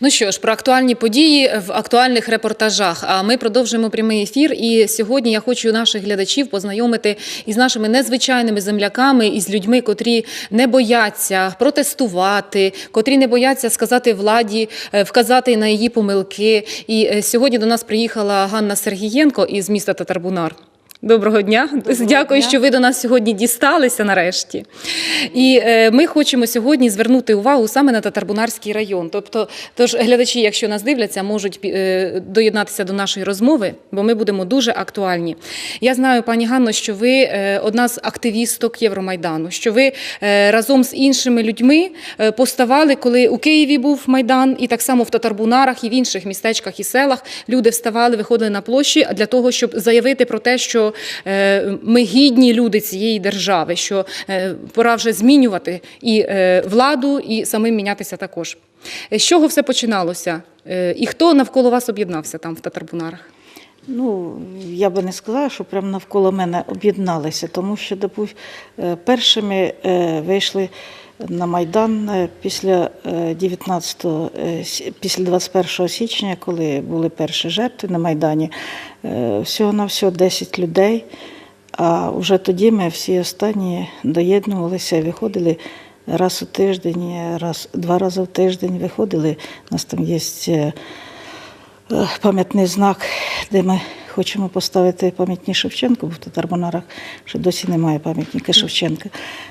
Ну що ж, про актуальні події в актуальних репортажах. А ми продовжуємо прямий ефір. І сьогодні я хочу наших глядачів познайомити із нашими незвичайними земляками, із людьми, котрі не бояться протестувати, котрі не бояться сказати владі, е, вказати на її помилки. І е, сьогодні до нас приїхала Ганна Сергієнко із міста Татарбунар. Доброго дня. Дякую, дня. що ви до нас сьогодні дісталися нарешті. І е, ми хочемо сьогодні звернути увагу саме на Татарбунарський район. Тобто, тож глядачі, якщо нас дивляться, можуть е, доєднатися до нашої розмови, бо ми будемо дуже актуальні. Я знаю, пані Ганно, що ви е, одна з активісток Євромайдану, що ви е, разом з іншими людьми е, поставали, коли у Києві був майдан, і так само в Татарбунарах і в інших містечках і селах люди вставали, виходили на площі для того, щоб заявити про те, що е, ми гідні люди цієї держави, що е, пора вже змінювати і е, владу, і самим мінятися також. З чого все починалося? І хто навколо вас об'єднався там в Татарбунарах? Ну, я би не сказала, що прямо навколо мене об'єдналися, тому що допу- е, першими вийшли на Майдан е, після е, 19, е, після 21 січня, коли були перші жертви на Майдані. Е, Всього на всього 10 людей. А вже тоді ми всі останні доєднувалися виходили раз у тиждень, раз, два рази в тиждень виходили. У нас там є е, е, пам'ятний знак, де ми хочемо поставити пам'ятні Шевченку, бо в Татарбунарах ще досі немає пам'ятника Шевченка.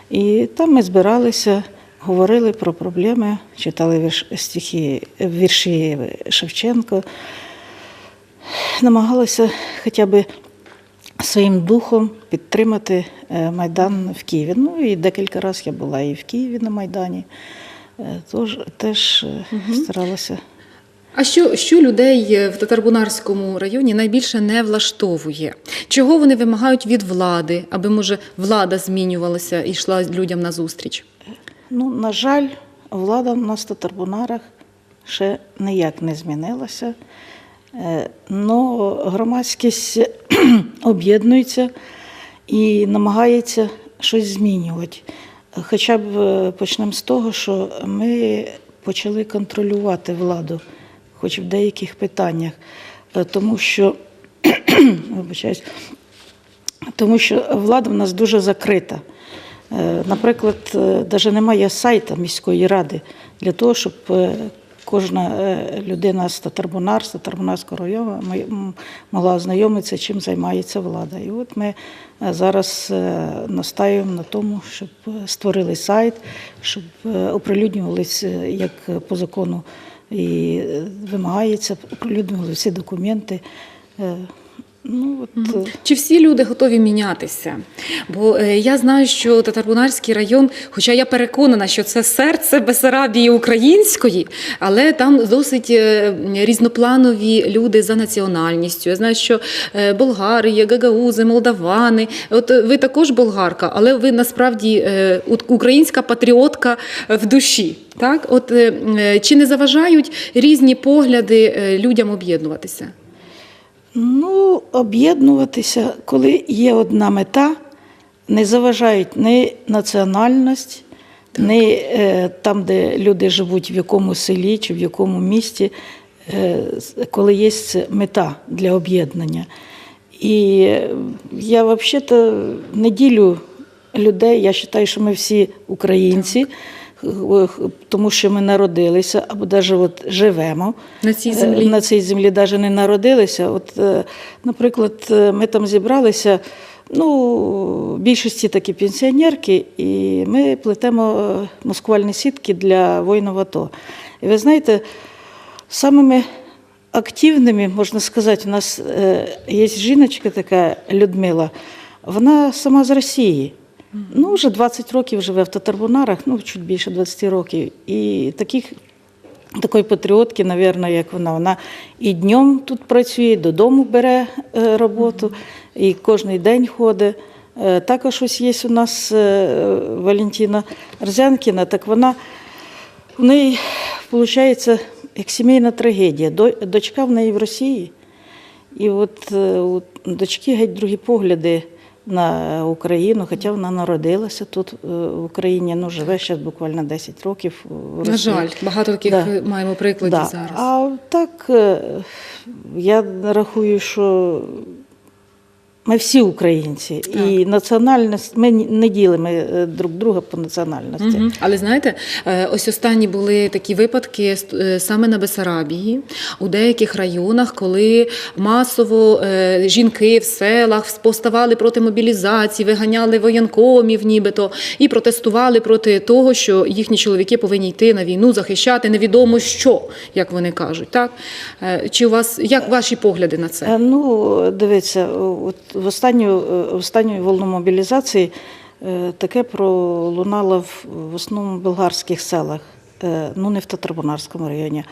І там ми збиралися, говорили про проблеми, читали вірш, стихи, вірші Шевченка, намагалися хоча б своїм духом підтримати е, Майдан в Києві. Ну і декілька разів я була і в Києві на Майдані. Е, Тож теж е, старалася. А що, що людей е, в Татарбунарському районі найбільше не влаштовує? Чого вони вимагають від влади, аби може влада змінювалася і йшла людям на зустріч? Ну, на жаль, влада в нас в Татарбунарах ще ніяк не змінилася. Е, Но громадськість об'єднується і намагається щось змінювати. Хоча б е, почнемо з того, що ми почали контролювати владу, хоч в деяких питаннях, Е, тому що, тому що влада в нас дуже закрита. Е, Наприклад, навіть немає сайта міської ради для того, щоб е, кожна е, людина з Татарбунар, з Татарбунарського району могла ознайомитися, чим займається влада. І от ми е, зараз е, настаємо на тому, щоб е, створили сайт, щоб е, оприлюднювалися, е, як по закону і е, вимагається, оприлюднювали всі документи. Е, Ну, от, е, Чи всі люди готові мінятися? Бо е, я знаю, що Татарбунарський район, хоча я переконана, що це серце Бесарабії української, але там досить е, різнопланові люди за національністю. Я знаю, що е, болгари є, гагаузи, молдавани. От е, ви також болгарка, але ви насправді е, українська патріотка в душі. Так, от е, е, чи не заважають різні погляди е, людям об'єднуватися? Ну, об'єднуватися, коли є одна мета, не заважають ні національність, ні е, там, де люди живуть, в якому селі чи в якому місті, е, коли є мета для об'єднання. І я взагалі не ділю людей, я вважаю, що ми всі українці. х- Тому що ми народилися або навіть от живемо На цій Е, землі. На цій землі навіть не народилися. От, е, наприклад, е, ми там зібралися, ну, більшості такі пенсіонерки, і ми плетемо маскувальні сітки для воїнів АТО. І ви знаєте, самими активними, можна сказати, у нас є жіночка така Людмила, вона сама з Росії. Ну, вже 20 років живе в Татарбунарах, ну, чуть більше 20 років. І таких такої патріотки, мабуть, як вона. Вона і днем тут працює, і додому бере е, роботу, і кожен день ходить. Е, Також ось є у нас е, Валентина Рзянкіна, так вона в неї, виходить, як сімейна трагедія. Дочка в неї в Росії. І от у дочки геть другі погляди на Україну, хоча вона народилася тут е, в Україні, ну живе ще буквально 10 років. в На жаль, багато таких Да. маємо прикладів Да. зараз. А так е, я рахую, що ми всі українці, і національність ми не ділимо е, друг друга по національності. Мгм. Але знаєте, е, ось останні були такі випадки е, саме на Бесарабії, у деяких районах, коли масово жінки в селах поставали проти мобілізації, виганяли воєнкомів, нібито, і протестували проти того, що їхні чоловіки повинні йти на війну, захищати невідомо що, як вони кажуть. Так? Чи у вас як ваші погляди на це? Ну, дивіться, от в останню, е, в останню волну мобілізації е, таке пролунало в, в основному в болгарських селах, е, ну не в Татарбунарському районі.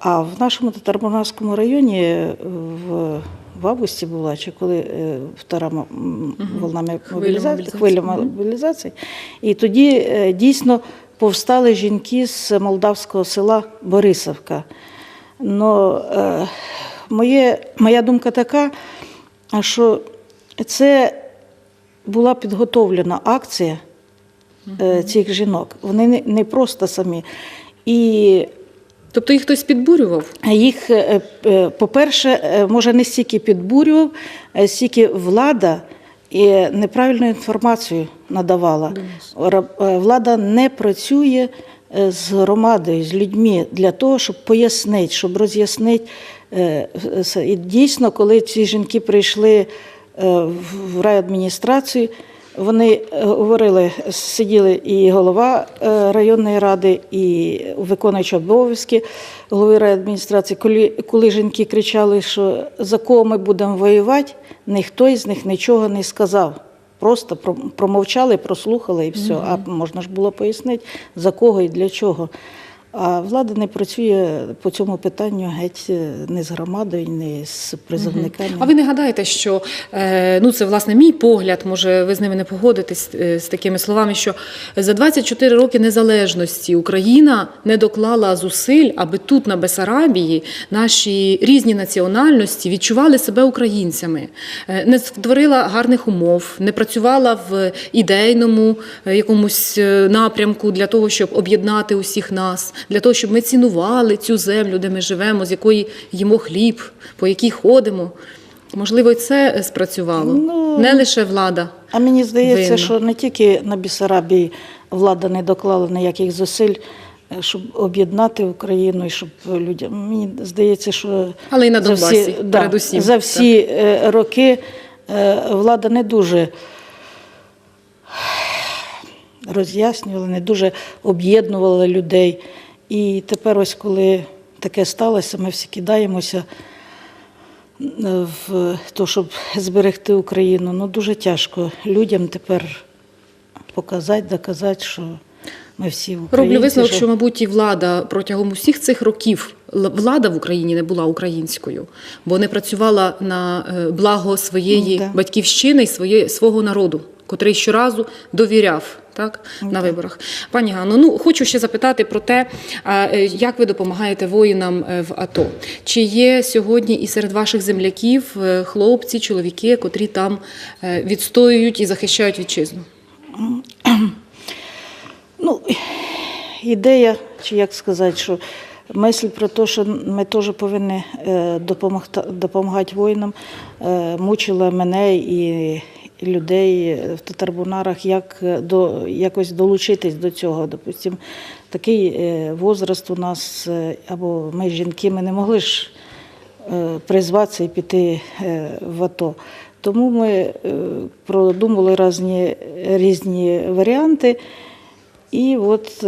А в нашому Татарбунарському районі в, в августі була, чи коли втора волна мобілізації, хвиля мобілізації. І тоді дійсно повстали жінки з молдавського села Борисовка. Но е, моє, моя думка така, що це була підготовлена акція е, цих жінок. Вони не, просто самі. І Тобто їх хтось підбурював? їх, е, е, по-перше, може не стільки підбурював, стільки влада і неправильну інформацію надавала. Влада не працює з громадою, з людьми для того, щоб пояснити, щоб роз'яснити. І дійсно, коли ці жінки прийшли в- в райадміністрацію, вони е, говорили, сиділи і голова е, районної ради, і виконуючи обов'язки голови райадміністрації. Коли, коли жінки кричали, що за кого ми будемо воювати, ніхто із них нічого не сказав. Просто про- промовчали, прослухали і все. А можна ж було пояснити, за кого і для чого. А влада не працює по цьому питанню геть е, не з громадою, не з призовниками. А ви не гадаєте, що е, ну це власне мій погляд, може ви з ними не погодитесь е, з такими словами, що за 24 роки незалежності Україна не доклала зусиль, аби тут на Бесарабії наші різні національності відчували себе українцями, не створила гарних умов, не працювала в ідейному якомусь напрямку для того, щоб об'єднати усіх нас, для того, щоб ми цінували цю землю, де ми живемо, з якої їмо хліб, по якій ходимо. Можливо, і це е, спрацювало. Ну, не лише влада. А мені здається, винна. що не тільки на Бісарабії влада не доклала ніяких зусиль, е, щоб об'єднати Україну і щоб людям. Мені здається, що Але і на за всі- Донбасі, да, за всі е, роки влада не дуже роз'яснювала, не дуже об'єднувала людей. І тепер, ось коли таке сталося, ми всі кидаємося е, в те, щоб зберегти Україну. Ну дуже тяжко людям тепер показати, доказати, що ми всі українці. Роблю висновок, що- мабуть, і влада протягом усіх цих років влада в Україні не була українською, бо не працювала на е, благо своєї Ну, да. батьківщини і своє, свого народу, котрий щоразу довіряв. Так, Ну, на виборах. Пані Ганно, ну хочу ще запитати про те, е, як ви допомагаєте воїнам е, в АТО? Чи є сьогодні і серед ваших земляків е, хлопці, чоловіки, котрі там відстоюють і захищають вітчизну? Ну, ідея, чи як сказати, що мисль про те, що ми теж повинні допомогти, допомагати воїнам, мучила мене і людей в татарбунарах, як е, до, якось долучитись до цього. Допустим, такий е, возраст у нас, е, або ми жінки, ми не могли ж призватися і піти в АТО. Тому ми продумали різні, різні варіанти. І от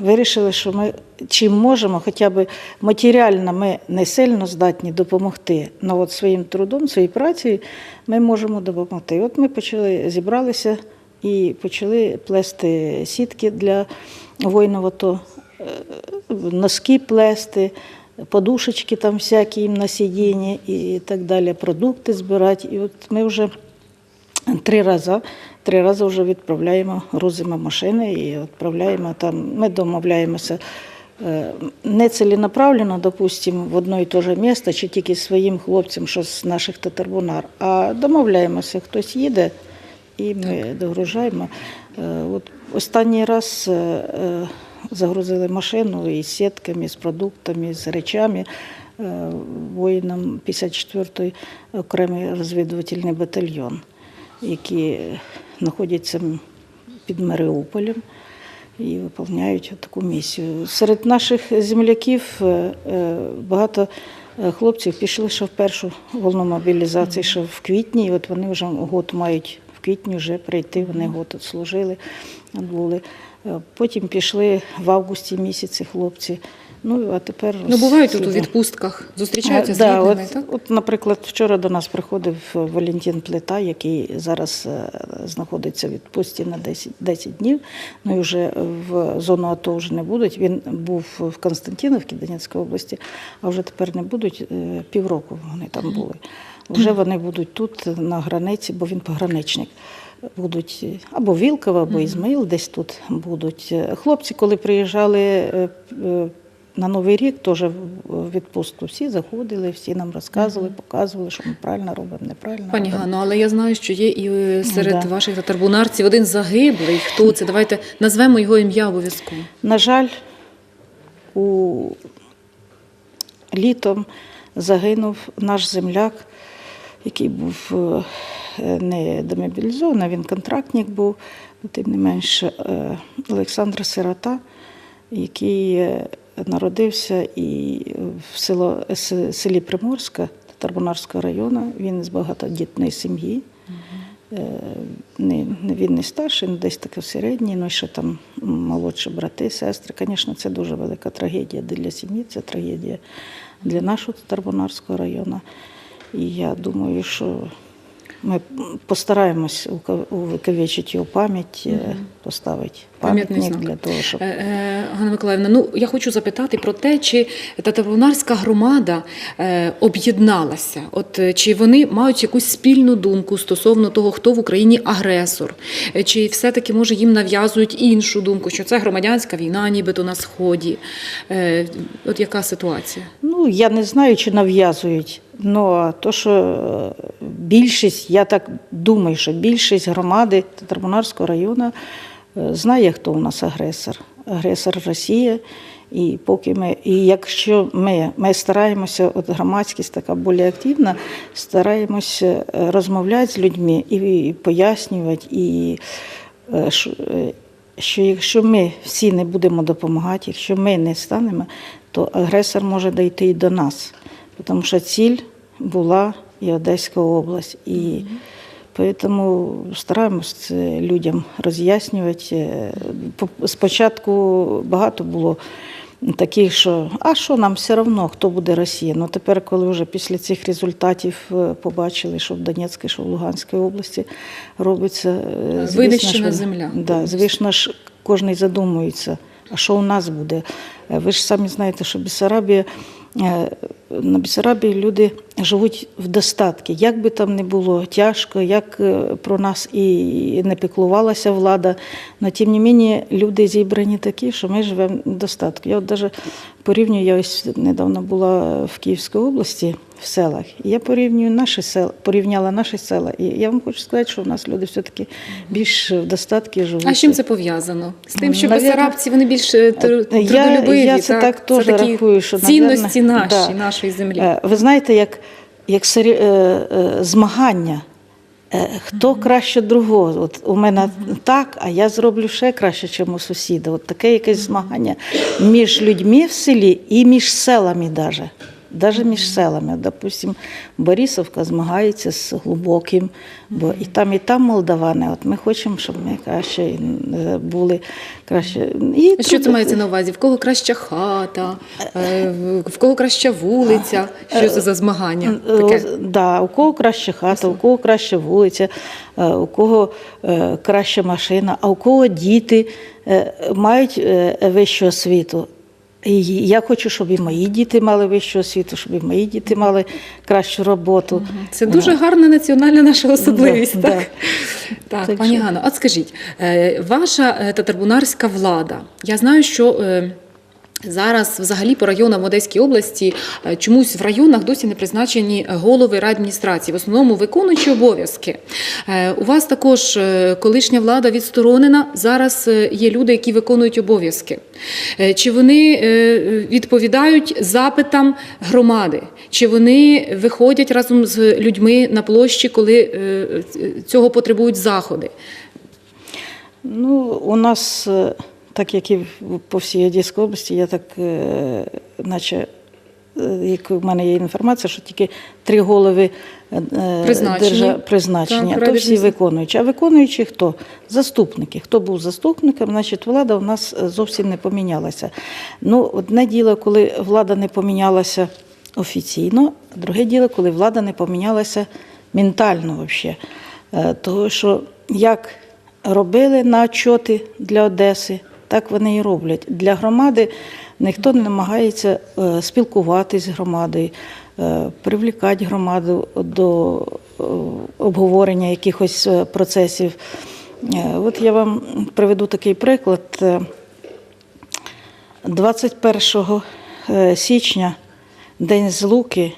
вирішили, що ми чим можемо, хоча б матеріально ми не сильно здатні допомогти, але от своїм трудом, своєю працею ми можемо допомогти. От ми почали зібралися і почали плести сітки для воїнів АТО, е, носки плести, подушечки там всякі їм на сидіння і так далі, продукти збирати. І от ми вже Три рази, три рази вже відправляємо, грузимо машини і відправляємо там. Ми домовляємося е, не ціленаправленно, допустимо, в одно і те же місто, чи тільки своїм хлопцям, що з наших татарбунар, а домовляємося, хтось їде, і ми догружаємо. Е, От останній раз е, загрузили машину із сітками, з продуктами, з речами. Воїнам 54-й окремий розвідувальний батальйон, які знаходяться під Маріуполем і виконують таку місію. Серед наших земляків е, е, багато е, хлопців пішли ще в першу волну мобілізації, ще в квітні, і от вони вже год мають в квітні вже прийти, вони год тут служили, були. Потім пішли в августі місяці хлопці. Ну, а тепер Ну, бувають тут у відпустках, зустрічаються з Да, рідними, от, так? от, наприклад, вчора до нас приходив Валентин Плита, який зараз е, знаходиться в відпустці на 10, 10 днів. Ну і вже в зону АТО вже не будуть. Він був в Константинівці Донецької області, а вже тепер не будуть. Е, Півроку вони там були. Вже вони будуть тут на границі, бо він пограничник. Будуть або Вілково, або Ізмаїл, десь тут будуть. Хлопці, коли приїжджали е, е, на Новий рік теж в відпустку всі заходили, всі нам розказували, показували, що ми правильно робимо, неправильно Пані робимо. Ганно, але я знаю, що є і е, серед Да. ваших татарбунарців один загиблий. Хто це? Давайте назвемо його ім'я обов'язково. На жаль, у літом загинув наш земляк, який був е, не демобілізований, він контрактник був, ну, тим не менше, е, Олександр Сирота, який е, народився і в село, селі Приморська Татарбунарського району. Він з багатодітної сім'ї. Не, не він не старший, ну, десь таке середній, ну ще там молодші брати, сестри. Звісно, це дуже велика трагедія для сім'ї, це трагедія для нашого Татарбунарського району. І я думаю, що ми постараємось увековечити його пам'ять, е, поставити пам'ятник для того, щоб Е, е, Ганна Миколаївна, ну я хочу запитати про те, чи татарбунарська громада е, об'єдналася, от е, чи вони мають якусь спільну думку стосовно того, хто в Україні агресор, Е, чи все-таки може їм нав'язують іншу думку, що це громадянська війна, нібито на сході. От яка ситуація? Ну, я не знаю, чи нав'язують. Ну, то, що е, більшість, я так думаю, що більшість громади Татарбунарського району е, знає, хто у нас агресор. Агресор Росія. І поки ми, і якщо ми, ми стараємося, от громадськість така більш активна, стараємося е, розмовляти з людьми і, пояснювати, і що якщо ми всі не будемо допомагати, якщо ми не станемо, то агресор може дійти і до нас. Тому що ціль була і Одеська область. І тому стараємось людям роз'яснювати. Е, Спочатку багато було таких, що а що нам все одно, хто буде Росія. Ну тепер, коли вже після цих результатів е, побачили, що в Донецькій, що в Луганській області робиться, е, звісно, Винищена що- земля. Да, звісно ж, кожен задумується, а що у нас буде. Е, Ви ж самі знаєте, що Бессарабія, е, на Бессарабії люди живуть в достатку. Як би там не було тяжко, як е, про нас і не піклувалася влада, але тим не менше люди зібрані такі, що ми живемо в достатку. Я от навіть порівнюю, я ось недавно була в Київській області в селах. І я порівнюю наші села, порівняла наші села. І я вам хочу сказати, що в нас люди все-таки більш в достатку живуть. А з чим це пов'язано? З тим, що Навірно, бесарабці вони більш е, тр- я- трудолюбиві, я це так теж такі рахую, що, цінності наверно, наші, да. Нашої землі. Е, Ви знаєте, як, як сері- е, е, змагання. Хто краще другого? От у мене так, а я зроблю ще краще, ніж у сусіда. От таке якесь змагання між людьми в селі і між селами навіть. Навіть між селами. Допустим, Борисовка змагається з глибоким, бо і там, і там молдавани. От ми хочемо, щоб ми краще е, були краще. І Що це мається на увазі? В кого краща хата, е, в- кого краща вулиця? Що це за змагання? Е, Таке? Да, у кого краща хата, у кого краща вулиця, у кого краща машина, а у кого діти мають вищу освіту. І я хочу, щоб і мої діти мали вищу освіту, щоб і мої діти мали кращу роботу. Це дуже гарна національна наша особливість. Да, так? да. Так, Так пані Ганно, от скажіть, е, ваша е, татарбунарська влада, я знаю, що. Зараз, взагалі, по районам в Одеській області е, чомусь в районах досі не призначені голови райадміністрації, в основному виконуючі обов'язки. Е, У вас також е, колишня влада відсторонена. Зараз є люди, які виконують обов'язки. Чи вони відповідають запитам громади? Чи вони виходять разом з людьми на площі, коли цього потребують заходи? Ну, у нас, так як і в- по всій Одеській області, я так, е, наче, е, як у мене є інформація, що тільки три голови е, Призначені. призначені, Так, а то всі виконуючі. А виконуючі хто? Заступники. Хто був заступником, значить, влада у нас зовсім не помінялася. Ну, одне діло, коли влада не помінялася офіційно, а друге діло, коли влада не помінялася ментально взагалі. Того, що як робили на отчоти для Одеси, так вони і роблять. Для громади ніхто не намагається е, спілкуватись з громадою, е, привлікати громаду до е, обговорення якихось процесів. От я вам приведу такий приклад. Е, 21 е, січня День Злуки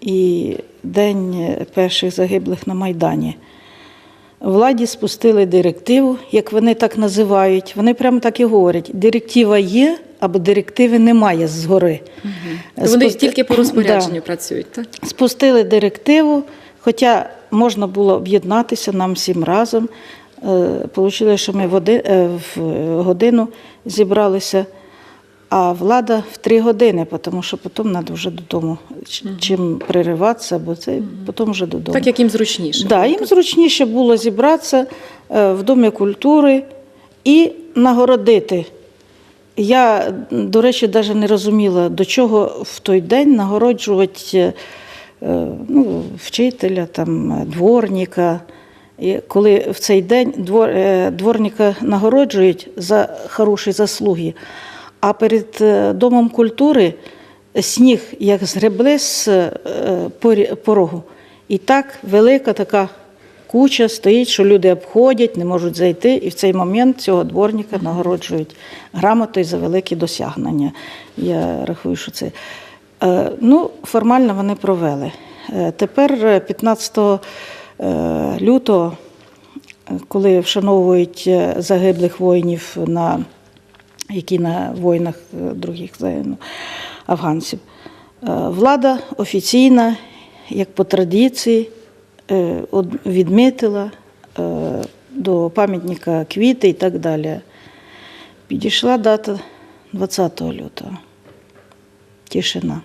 і День перших загиблих на Майдані. Владі спустили директиву, як вони так називають. Вони прямо так і говорять: директива є або директиви немає згори. Вони Спусти- тільки по розпорядженню Да. працюють, так? Спустили директиву, хоча можна було об'єднатися нам всім разом. Получили, що ми в е, в годину зібралися, а влада в три години, тому що потім треба вже додому. Чим перериватися, бо це потім вже додому. Так, як їм зручніше. Да, їм зручніше було зібратися е, в Домі культури і нагородити. Я, до речі, навіть не розуміла, до чого в той день нагороджувати е, ну, вчителя, там, дворника. І коли в цей день двор, е, дворника нагороджують за хороші заслуги, а перед е, Домом культури сніг як згребли з е, порогу. І так велика така куча стоїть, що люди обходять, не можуть зайти, і в цей момент цього дворника нагороджують грамотою за великі досягнення. Я рахую, що це. Е, Ну, формально вони провели. Тепер е, 15 е, лютого, коли вшановують загиблих воїнів, на, які на воїнах е, других загинув, афганців, е, влада офіційна, як по традиції, е, відмітила е, до пам'ятника квіти і так далі. Підійшла дата 20 лютого. Тишина.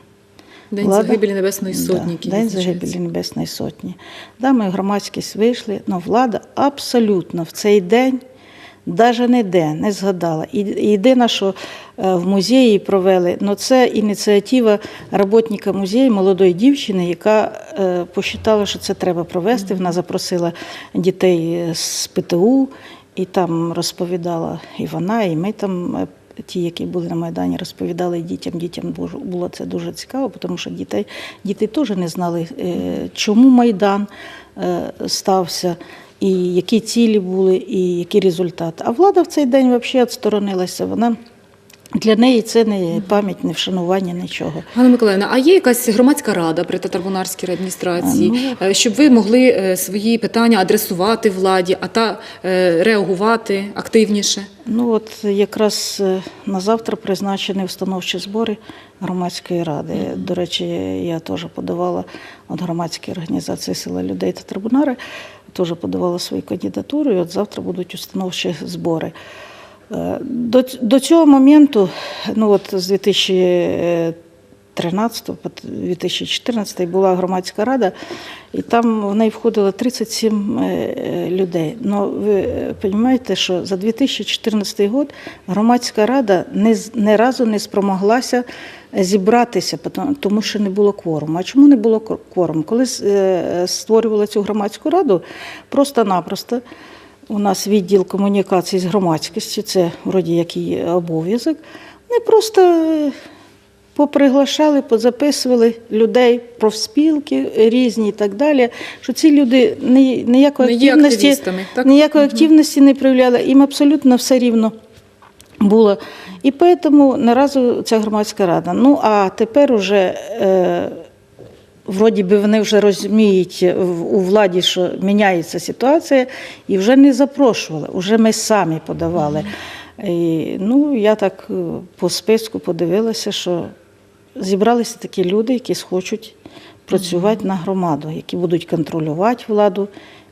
День Влада- загибелі Небесної Сотні. Да, День загибелі Небесної Сотні. Да, ми громадськість вийшли, але влада абсолютно в цей день навіть ніде не згадала. Єдине, що е, в музеї провели, ну це ініціатива роботника музею молодої дівчини, яка е, посчитала, що це треба провести. Вона запросила дітей з ПТУ і там розповідала і вона, і ми там. е, Ті, які були на Майдані, розповідали дітям. Дітям було- це дуже цікаво, тому що дітей, діти теж не знали, е, чому Майдан е, стався, і які цілі були, і які результати. А влада в цей день взагалі відсторонилася. Вона для неї це не пам'ять, не вшанування, нічого. Ганна Миколаївна, а є якась громадська рада при Татарбунарській адміністрації, е, щоб ви могли е, свої питання адресувати владі, а та е, реагувати активніше? Ну от якраз на завтра призначені установчі збори громадської ради. До речі, я теж подавала від громадської організації Сила людей та трибунари, теж подавала свою кандидатуру, і от завтра будуть установчі збори. Е, До, до цього моменту, ну от з 2013 по 2014 була громадська рада, і там в неї входило 37 е, людей. Ну, ви розумієте, що за 2014 рік громадська рада не, ні разу не спромоглася зібратися, тому що не було кворуму. А чому не було кворуму? Коли е, створювали цю громадську раду, просто-напросто у нас відділ комунікації з громадськістю, це вроді як і обов'язок. Вони просто е, поприглашали, позаписували людей, профспілки різні і так далі. Що ці люди ніякої активності, ніякої активності не проявляли. Їм абсолютно все рівно. Було. І тому разу ця громадська рада. Ну а тепер уже. Е, Вроді би вони вже розуміють у владі, що міняється ситуація, і вже не запрошували, вже ми самі подавали. І, ну, я так е, по списку подивилася, що зібралися такі люди, які хочуть працювати на громаду, які будуть контролювати владу,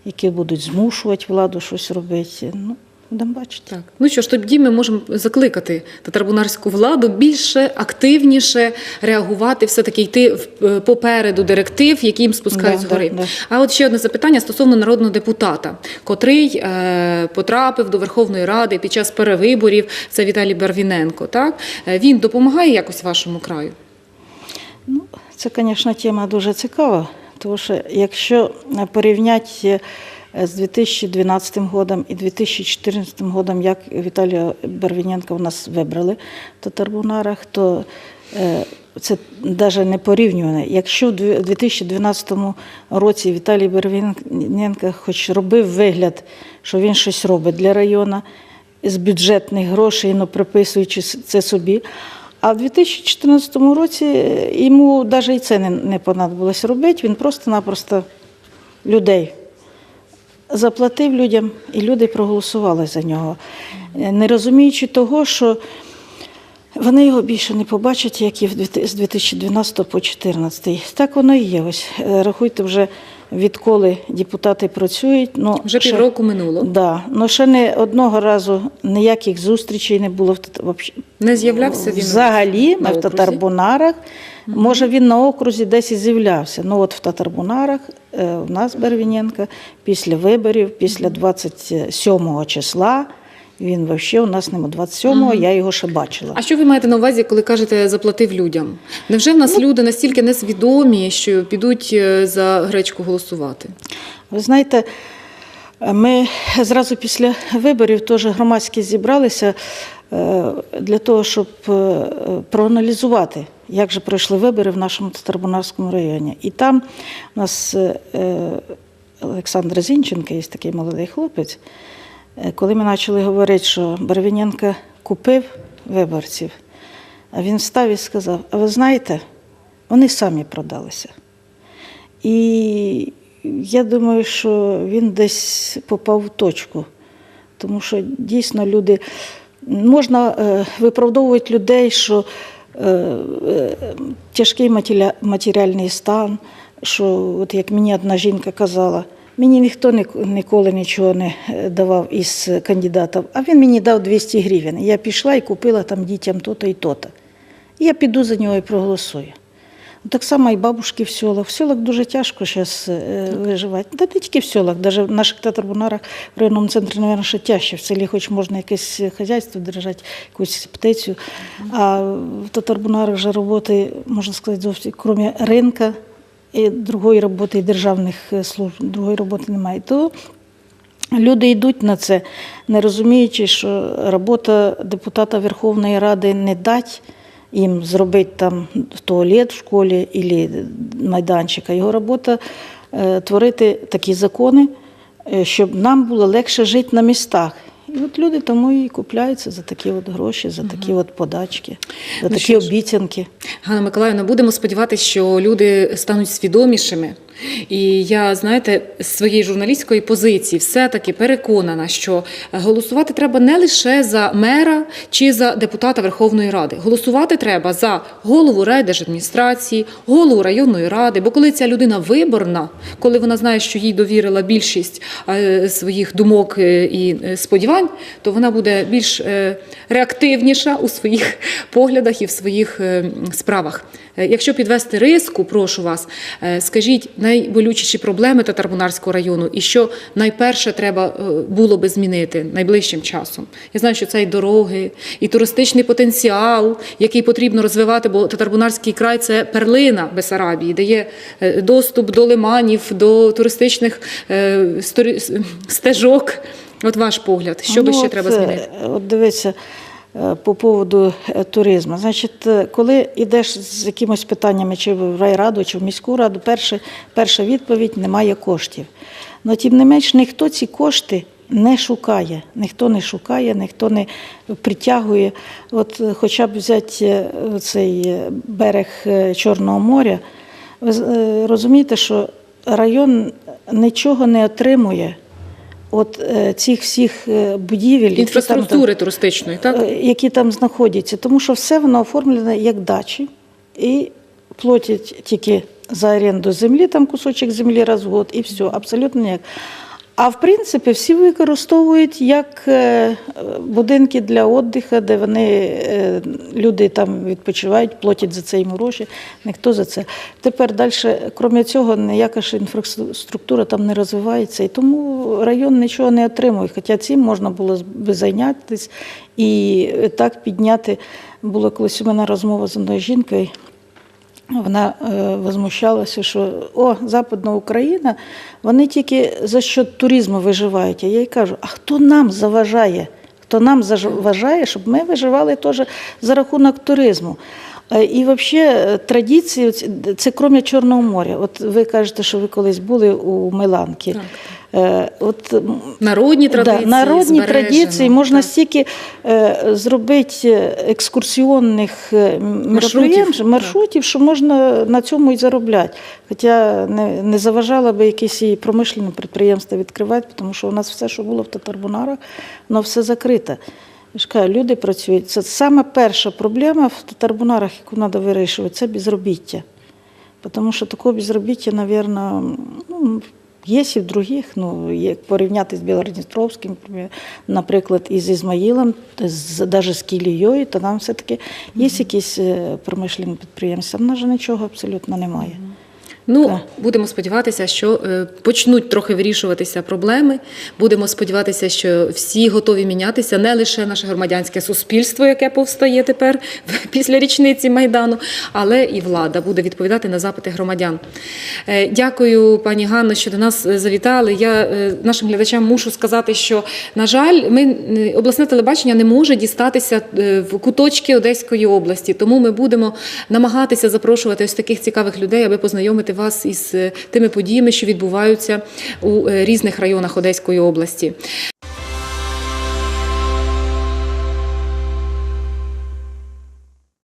які будуть змушувати владу щось робити. Ну, будемо бачити. Так, ну що ж, тоді ми можемо закликати татарбунарську владу більше, активніше реагувати, все-таки йти е, попереду директив, які їм спускають Да, згори. да, да. А от ще одне запитання стосовно народного депутата, котрий е, потрапив до Верховної Ради під час перевиборів. Це Віталій Барвіненко. Так Е, він допомагає якось вашому краю. Ну, це, звісно, тема дуже цікава, тому що якщо порівняти з 2012 годом і 2014 годом, як Віталія Барвіненка у нас вибрали в Татарбунарах, то е, це навіть не порівнюване. Якщо в 2012 році Віталій Барвіненко хоч робив вигляд, що він щось робить для району, з бюджетних грошей, ну, приписуючи це собі. А в 2014 році йому навіть і це не понадобилось робити. Він просто-напросто людей заплатив людям, і люди проголосували за нього, не розуміючи того, що вони його більше не побачать, як і з 2012 по 2014. Так воно і є. Ось е, рахуйте вже відколи депутати працюють. Ну, Вже ще- півроку минуло. Да. Ну ще не одного разу ніяких зустрічей не було в Не з'являвся він взагалі на в? Татарбунарах. Може, він на окрузі десь і з'являвся. Ну от в Татарбунарах е, у нас Бервіненко після виборів, після 27 числа. Він взагалі у нас нема 27-го, я його ще бачила. А що ви маєте на увазі, коли кажете заплатив людям? Невже в Ну, нас люди настільки несвідомі, що підуть е, за гречку голосувати? Ви знаєте, ми зразу після виборів теж громадські зібралися е, для того, щоб е, проаналізувати, як же пройшли вибори в нашому Татарбунарському районі. І там у нас Олександр Зінченко, є такий молодий хлопець. Е, Коли ми почали говорити, що Барвіненко купив виборців, а він встав і сказав: А ви знаєте, вони самі продалися. І я думаю, що він десь попав в точку, тому що дійсно люди можна е, виправдовувати людей, що е, тяжкий матеріальний стан, що, от як мені одна жінка казала, мені ніхто ніколи нічого не е, давав із кандидатів, а він мені дав 200 гривень. Я пішла і купила там дітям то-то і то-то. Я піду за нього і проголосую. Так само і бабушки в селах. В селах дуже тяжко зараз виживати. Та не тільки в селах, навіть в наших татарбунарах в районному центрі, мабуть, ще тяжче. В селі хоч можна якесь хазяйство держати, якусь птицю. А в татарбунарах вже роботи, можна сказати, зовсім, крім ринка і другої роботи, і державних е, служб, другої роботи немає. То Люди йдуть на це, не розуміючи, що робота депутата Верховної Ради не дать їм зробити там туалет в школі або майданчик, його робота е, творити такі закони, е, щоб нам було легше жити на містах. От люди тому і купляються за такі от гроші, за такі от подачки, за Ну, такі обіцянки. Ганна Миколаївна, будемо сподіватися, що люди стануть свідомішими. І я, знаєте, з своєї журналістської позиції все-таки переконана, що голосувати треба не лише за мера чи за депутата Верховної Ради. Голосувати треба за голову райдержадміністрації, голову районної ради. Бо коли ця людина виборна, коли вона знає, що їй довірила більшість е, своїх думок е, і е, сподівань, то вона буде більш реактивніша у своїх поглядах і в своїх справах. Е, Якщо підвести риску, прошу вас, е, скажіть найболючіші проблеми Татарбунарського району і що найперше треба е, було би змінити найближчим часом. Я знаю, що це і дороги, і туристичний потенціал, який потрібно розвивати, бо Татарбунарський край це перлина Бесарабії, де є доступ до лиманів, до туристичних стежок. От ваш погляд, що би Ну, ще от, треба змінити? От дивіться, по поводу е, туризму. Значить, е, коли йдеш з якимось питаннями, чи в райраду, чи в міську раду, перше, перша відповідь немає коштів. Ну, тим не менш, ніхто ці кошти не шукає, ніхто не шукає, ніхто не притягує. От е, хоча б взяти е, цей е, берег е, Чорного моря, ви е, розумієте, що район нічого не отримує. От е, цих всіх е, будівель, які там- Інфраструктури туристичної, так? е, які там знаходяться, тому що все воно оформлено як дачі і платять тільки за оренду землі, там кусочок землі раз в год, і все, абсолютно ніяк. А в принципі всі використовують як е, будинки для віддиху, де вони е, люди там відпочивають, платять за це їм гроші. Ніхто за це. Тепер далі, крім цього, ніяка ж інфраструктура там не розвивається, і тому район нічого не отримує. Хоча цим можна було би зайнятися і так підняти. Була колись у мене розмова з одною жінкою. Вона е, возмущалася, що о, Западна Україна, вони тільки за счет туризму виживають. А я їй кажу, а хто нам заважає? Хто нам заважає, щоб ми виживали теж за рахунок туризму? Е, І взагалі традиції, оці- це крім Чорного моря. От ви кажете, що ви колись були у Миланки. Так. Е, От Народні традиції. Да, народні збережено, традиції можна так. стільки е, зробити екскурсіонних е, мероприємств, маршрутів, що можна на цьому і заробляти. Хоча не, не заважало би якісь і промишлені підприємства відкривати, тому що у нас все, що було в Татарбунарах, воно все закрите. Люди працюють. Це саме перша проблема в Татарбунарах, яку треба вирішувати, це безробіття. Тому що такого безробіття, мабуть, ну, є і в других, ну, як порівняти з Білородністровським, наприклад, і з Ізмаїлом, навіть з Кілією, то нам все-таки є якісь е, промишлені підприємства. В нас же нічого абсолютно немає. Ну, Так. будемо сподіватися, що е, почнуть трохи вирішуватися проблеми. Будемо сподіватися, що всі готові мінятися, не лише наше громадянське суспільство, яке повстає тепер після річниці Майдану, але і влада буде відповідати на запити громадян. Е, Дякую, пані Ганно, що до нас е, завітали. Я нашим глядачам мушу сказати, що, на жаль, ми обласне телебачення не може дістатися в куточки Одеської області, тому ми будемо намагатися запрошувати ось таких цікавих людей, аби познайомити вас із е, тими подіями, що відбуваються у е, різних районах Одеської області.